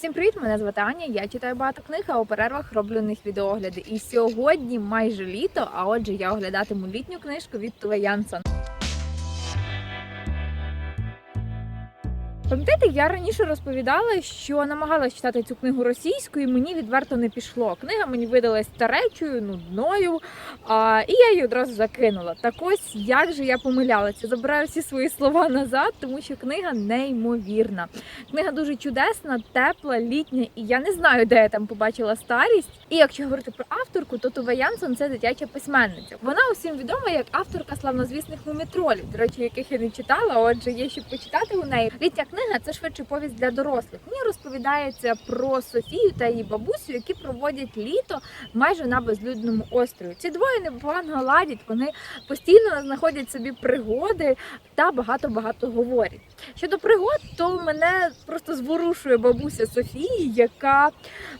Всім привіт! Мене звати Аня. Я читаю багато книг, а у перервах роблю них відеогляди. І сьогодні майже літо, а отже, я оглядатиму літню книжку від Туве Янсон. Пам'ятаєте, я раніше розповідала, що намагалась читати цю книгу російською, і мені відверто не пішло. Книга мені видалась старечою, нудною, а, і я її одразу закинула. Так ось як же я помилялася. Забираю всі свої слова назад, тому що книга неймовірна. Книга дуже чудесна, тепла, літня, і я не знаю, де я там побачила старість. І якщо говорити про авторку, то Туве Янсон це дитяча письменниця. Вона усім відома як авторка славнозвісних мумітролів, до речі, яких я не читала. Отже, є що почитати у неї. Літня книга це швидше повість для дорослих. В розповідається про Софію та її бабусю, які проводять літо майже на безлюдному острові. Ці двоє непогано ладять. Вони постійно знаходять собі пригоди та багато багато говорять. Щодо пригод, то мене просто зворушує бабуся Софії, яка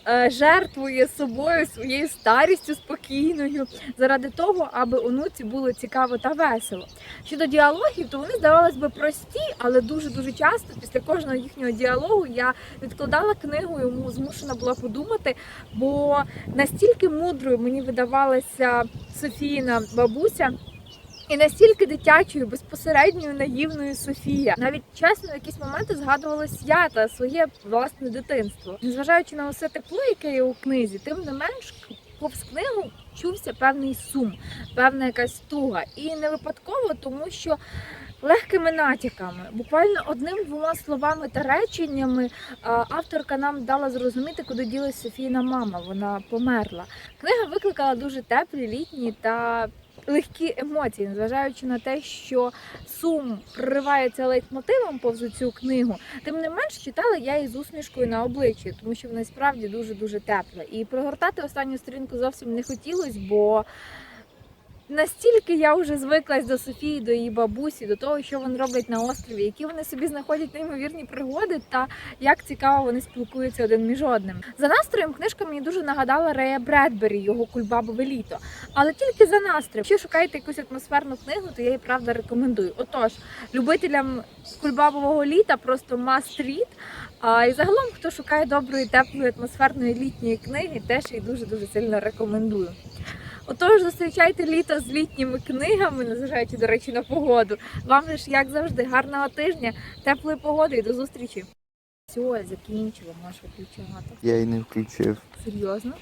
е, жертвує собою своєю старістю спокійною заради того, аби онуці було цікаво та весело. Щодо діалогів, то вони здавалось би прості, але дуже дуже часто після кожного їхнього діалогу я відкладала книгу, йому змушена була подумати, бо настільки мудрою мені видавалася Софіїна бабуся. І настільки дитячою, безпосередньою наївною Софія. Навіть чесно, в якісь моменти згадувалась я та своє власне дитинство. Незважаючи на усе тепло, яке є у книзі, тим не менш повз книгу чувся певний сум, певна якась туга. І не випадково, тому що легкими натяками, буквально одним-двома словами та реченнями авторка нам дала зрозуміти, куди ділась Софійна мама. Вона померла. Книга викликала дуже теплі, літні та легкі емоції, незважаючи на те, що сум проривається лейтмотивом повз цю книгу. Тим не менш, читала я її з усмішкою на обличчі, тому що вона справді дуже дуже тепла. І прогортати останню сторінку зовсім не хотілося, бо настільки я вже звиклась до Софії, до її бабусі, до того, що вони роблять на острові, які вони собі знаходять неймовірні пригоди, та як цікаво вони спілкуються один між одним. За настроєм книжка мені дуже нагадала Рея Бредбері, його кульбабове літо. Але тільки за настроєм. Якщо шукаєте якусь атмосферну книгу, то я її правда рекомендую. Отож, любителям кульбабового літа просто must read. А і загалом, хто шукає доброї, теплої, атмосферної літньої книги, теж її дуже дуже сильно рекомендую. Отож, зустрічайте літо з літніми книгами, незважаючи, до речі, на погоду. Вам ж, як завжди, гарного тижня, теплої погоди і до зустрічі. Все, я закінчила, можеш виключати. Я і не включив. Серйозно?